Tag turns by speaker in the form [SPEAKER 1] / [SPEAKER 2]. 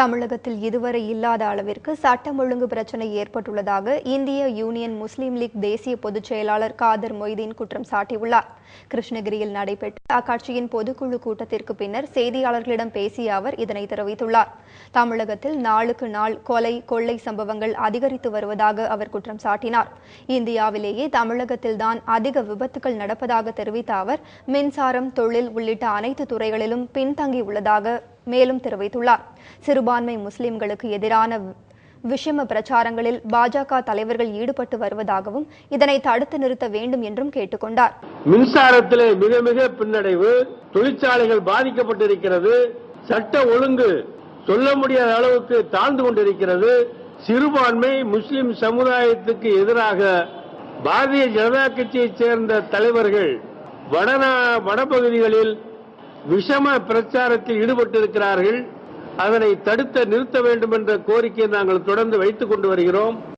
[SPEAKER 1] தமிழகத்தில் இதுவரை இல்லாத அளவிற்கு சட்டம் ஒழுங்கு பிரச்சனை ஏற்பட்டுள்ளதாக இந்திய யூனியன் முஸ்லீம் லீக் தேசிய பொதுச் செயலாளர் காதர் மொய்தீன் குற்றம் சாட்டியுள்ளார் கிருஷ்ணகிரியில் நடைபெற்ற அக்கட்சியின் பொதுக்குழு கூட்டத்திற்கு பின்னர் செய்தியாளர்களிடம் பேசிய அவர் இதனை தெரிவித்துள்ளார் தமிழகத்தில் நாளுக்கு நாள் கொலை கொள்ளை சம்பவங்கள் அதிகரித்து வருவதாக அவர் குற்றம் சாட்டினார் இந்தியாவிலேயே தமிழகத்தில்தான் அதிக விபத்துகள் நடப்பதாக தெரிவித்த அவர் மின்சாரம் தொழில் உள்ளிட்ட அனைத்து துறைகளிலும் பின்தங்கியுள்ளதாக மேலும் தெரிவித்துள்ளார் சிறுபான்மை முஸ்லிம்களுக்கு எதிரான விஷம பிரச்சாரங்களில் பாஜக தலைவர்கள் ஈடுபட்டு வருவதாகவும் இதனை தடுத்து நிறுத்த வேண்டும் என்றும் கேட்டுக்கொண்டார்
[SPEAKER 2] மின்சாரத்திலே மிக மிக பின்னடைவு தொழிற்சாலைகள் பாதிக்கப்பட்டிருக்கிறது சட்ட ஒழுங்கு சொல்ல முடியாத அளவுக்கு தாழ்ந்து கொண்டிருக்கிறது சிறுபான்மை முஸ்லிம் சமுதாயத்துக்கு எதிராக பாரதிய ஜனதா கட்சியைச் சேர்ந்த தலைவர்கள் வட வடபகுதிகளில் விஷம பிரச்சாரத்தில் ஈடுபட்டிருக்கிறார்கள் அதனை தடுத்து நிறுத்த வேண்டும் என்ற கோரிக்கையை நாங்கள் தொடர்ந்து வைத்துக் கொண்டு வருகிறோம்